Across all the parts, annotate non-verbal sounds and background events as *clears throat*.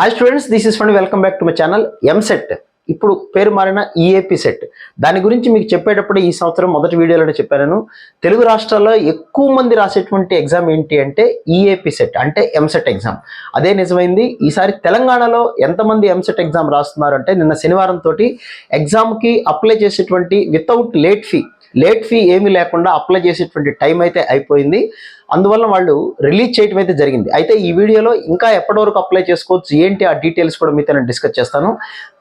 Hi students this is fund welcome back to my channel EAMCET ఇప్పుడు పేరు మారిన EAP set దాని గురించి మీకు చెప్పేటప్పుడు ఈ సంవత్సరం మొదటి వీడియోలోనే చెప్పాను. తెలుగు రాష్ట్రాల్లో ఎక్కువ మంది రాసేటువంటి ఎగ్జామ్ ఏంటి అంటే ఈఏపీ సెట్ అంటే ఎంసెట్ ఎగ్జామ్ అదే నిజమైంది. ఈసారి తెలంగాణలో ఎంతమంది ఎంసెట్ ఎగ్జామ్ రాస్తున్నారు అంటే నిన్న శనివారం తోటి ఎగ్జామ్కి అప్లై చేసేటువంటి without late fee late fee ఏమీ లేకుండా అప్లై చేసేటువంటి టైం అయితే అయిపోయింది. అందువల్ల వాళ్ళు రిలీజ్ చేయటం అయితే జరిగింది. అయితే ఈ వీడియోలో ఇంకా ఎప్పటి వరకు అప్లై చేసుకోవచ్చు ఏంటి ఆ డీటెయిల్స్ కూడా మీతో నేను డిస్కస్ చేస్తాను.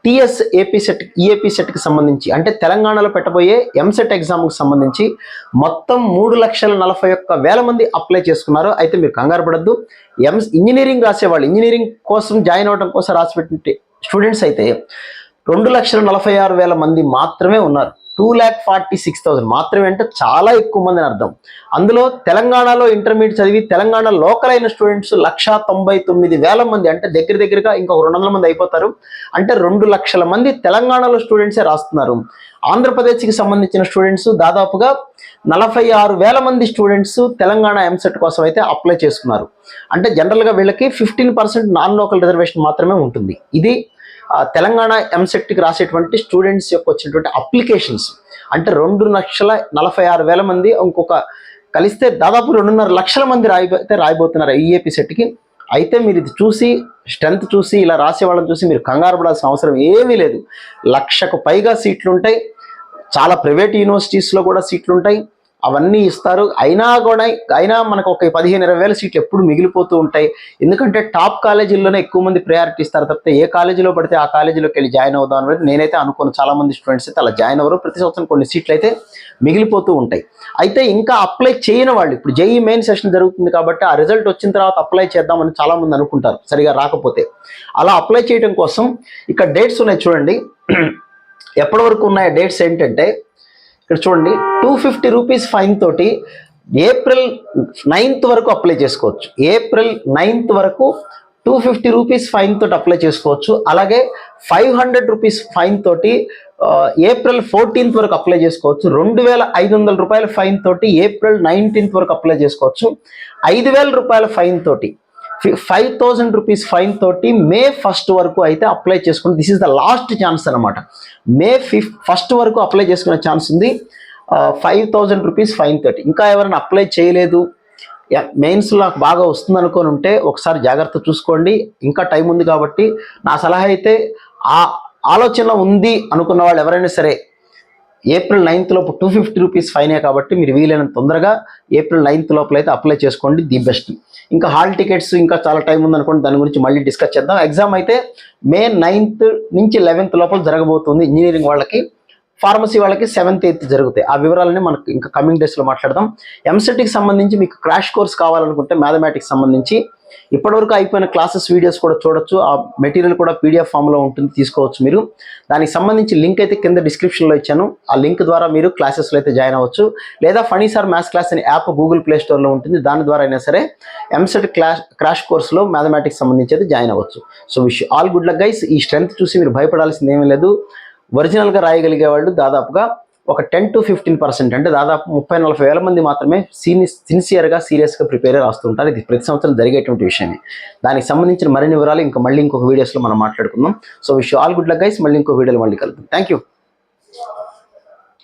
టీఎస్ ఏపీ సెట్ ఈఏపీ సెట్కి సంబంధించి అంటే తెలంగాణలో పెట్టబోయే ఎంసెట్ ఎగ్జామ్కి సంబంధించి మొత్తం మూడు లక్షల నలభై ఒక్క వేల మంది అప్లై చేసుకున్నారు. అయితే మీరు కంగారు పడద్దు. ఎం ఇంజనీరింగ్ రాసేవాళ్ళు ఇంజనీరింగ్ కోసం జాయిన్ అవ్వడం కోసం రాసిపెట్టిన స్టూడెంట్స్ అయితే రెండు లక్షల నలభై ఆరు వేల మంది మాత్రమే ఉన్నారు. Two lakh forty six thousand మాత్రమే అంటే చాలా ఎక్కువ మంది అని అర్థం. అందులో తెలంగాణలో ఇంటర్మీడియట్ చదివి తెలంగాణ లోకల్ అయిన స్టూడెంట్స్ లక్షా తొంభై తొమ్మిది వేల మంది అంటే దగ్గర దగ్గరగా ఇంకొక రెండు వందల మంది అయిపోతారు. అంటే రెండు లక్షల మంది తెలంగాణలో స్టూడెంట్సే రాస్తున్నారు. ఆంధ్రప్రదేశ్కి సంబంధించిన స్టూడెంట్స్ దాదాపుగా నలభై ఆరు వేల మంది స్టూడెంట్స్ తెలంగాణ ఎంసెట్ కోసం అయితే అప్లై చేసుకున్నారు. అంటే జనరల్గా వీళ్ళకి fifteen percent non local reservation మాత్రమే ఉంటుంది. ఇది తెలంగాణ ఎంసెట్కి రాసేటువంటి స్టూడెంట్స్ యొక్క వచ్చినటువంటి అప్లికేషన్స్ అంటే రెండు లక్షల నలభై ఆరు వేల మంది ఇంకొక కలిస్తే దాదాపు రెండున్నర లక్షల మంది రాయితే రాయబోతున్నారు ఈఏపీ సెట్కి అయితే మీరు ఇది చూసి స్ట్రెంత్ చూసి ఇలా రాసే వాళ్ళని చూసి మీరు కంగారు పడాల్సిన అవసరం ఏమీ లేదు. లక్షకు పైగా సీట్లు ఉంటాయి చాలా ప్రైవేట్ యూనివర్సిటీస్లో కూడా సీట్లు ఉంటాయి అవన్నీ ఇస్తారు. అయినా కూడా అయినా మనకు ఒక పదిహేను ఇరవై వేల సీట్లు ఎప్పుడు మిగిలిపోతూ ఉంటాయి. ఎందుకంటే టాప్ కాలేజీల్లోనే ఎక్కువ మంది ప్రయారిటీ ఇస్తారు తప్పితే ఏ కాలేజీలో పడితే ఆ కాలేజీలోకి వెళ్ళి జాయిన్ అవుదాం అనేది నేనైతే అనుకోను. చాలా మంది స్టూడెంట్స్ అయితే అలా జాయిన్ అవ్వరు. ప్రతి సంవత్సరం కొన్ని సీట్లు అయితే మిగిలిపోతూ ఉంటాయి. అయితే ఇంకా అప్లై చేయని వాళ్ళు ఇప్పుడు జేఈ మెయిన్ సెషన్ జరుగుతుంది కాబట్టి ఆ రిజల్ట్ వచ్చిన తర్వాత అప్లై చేద్దామని చాలా మంది అనుకుంటారు. సరిగా రాకపోతే. అలా అప్లై చేయడం కోసం ఇక్కడ డేట్స్ ఉన్నాయి చూడండి. *clears throat* ఎప్పటి వరకు ఉన్నాయి డేట్స్ ఏంటంటే ఇక్కడ చూడండి టూ ఫిఫ్టీ రూపీస్ ఫైన్ తోటి ఏప్రిల్ నైన్త్ వరకు అప్లై చేసుకోవచ్చు. ఏప్రిల్ నైన్త్ వరకు టూ ఫిఫ్టీ రూపీస్ ఫైన్ తోటి అప్లై చేసుకోవచ్చు. అలాగే ఫైవ్ హండ్రెడ్ రూపీస్ ఫైన్ తోటి ఏప్రిల్ ఫోర్టీన్త్ వరకు అప్లై చేసుకోవచ్చు. రెండు వేల ఐదు వందల రూపాయల ఫైన్ తోటి ఏప్రిల్ నైన్టీన్త్ వరకు అప్లై చేసుకోవచ్చు. ఐదు వేల రూపాయల ఫైన్ తోటి ఫైవ్ థౌజండ్ రూపీస్ ఫైన్ తోటి మే ఫస్ట్ వరకు అయితే అప్లై చేసుకుని this is the last chance అనమాట మే ఫిఫ్ ఫస్ట్ వరకు అప్లై చేసుకునే ఛాన్స్ ఉంది. ఫైవ్ థౌజండ్ రూపీస్ ఫైన్ తోటి. ఇంకా ఎవరైనా అప్లై చేయలేదు మెయిన్స్లో నాకు బాగా వస్తుంది అనుకొని ఉంటే ఒకసారి జాగ్రత్త చూసుకోండి. ఇంకా టైం ఉంది కాబట్టి నా సలహా అయితే ఆ ఆలోచన ఉంది అనుకున్న వాళ్ళు ఎవరైనా సరే ఏప్రిల్ నైన్త్ లోపు టూ ఫిఫ్టీ రూపీస్ ఫైనే కాబట్టి మీరు వీలైనంత తొందరగా ఏప్రిల్ నైన్త్ లోపల అయితే అప్లై చేసుకోండి ది బెస్ట్ ఇంకా హాల్ టికెట్స్ ఇంకా చాలా టైం ఉందనుకోండి దాని గురించి మళ్ళీ డిస్కస్ చేద్దాం. ఎగ్జామ్ అయితే మే నైన్త్ నుంచి లెవెన్త్ లోపల జరగబోతుంది ఇంజనీరింగ్ వాళ్ళకి. ఫార్మసీ వాళ్ళకి సెవెంత్ ఎయిత్ జరుగుతాయి. ఆ వివరాలని మనకు ఇంకా కమింగ్ డేస్లో మాట్లాడదాం. ఎంసెట్కి సంబంధించి మీకు క్రాష్ కోర్స్ కావాలనుకుంటే మ్యాథమెటిక్స్ సంబంధించి ఇప్పటివరకు అయిపోయిన క్లాసెస్ వీడియోస్ కూడా చూడొచ్చు. ఆ మెటీరియల్ కూడా పీడిఎఫ్ ఫామ్లో ఉంటుంది తీసుకోవచ్చు మీరు. దానికి సంబంధించి లింక్ అయితే కింద డిస్క్రిప్షన్లో ఇచ్చాను. ఆ లింక్ ద్వారా మీరు క్లాసెస్లో అయితే జాయిన్ అవ్వచ్చు. లేదా ఫనీ సార్ మ్యాథ్స్ క్లాస్ అనే యాప్ గూగుల్ ప్లే స్టోర్లో ఉంటుంది. దాని ద్వారా అయినా సరే ఎంసెట్ క్లాస్ క్రాష్ కోర్స్లో మ్యాథమెటిక్స్ సంబంధించి అయితే జాయిన్ అవ్వచ్చు. So wish all good luck guys. ఈ స్ట్రెంత్ చూసి మీరు భయపడాల్సింది ఏమీ లేదు. ఒరిజినల్గా రాయగలిగే వాళ్ళు దాదాపుగా ఒక టెన్ టు ఫిఫ్టీన్ పర్సెంట్ అంటే దాదాపు ముప్పై నలభై వేల మంది మాత్రమే సీని సిన్సియర్గా సీరియస్గా ప్రిపేర్ రాస్తుంటారు. ఇది ప్రతి సంవత్సరం జరిగేటువంటి విషయమే. దానికి సంబంధించిన మరిన్ని వివరాలు ఇంకా మళ్ళీ ఇంకొక వీడియోస్లో మనం మాట్లాడుకుందాం. So wish all good luck guys మళ్ళీ ఇంకో వీడియోలో మళ్ళీ కలుద్దాం. Thank you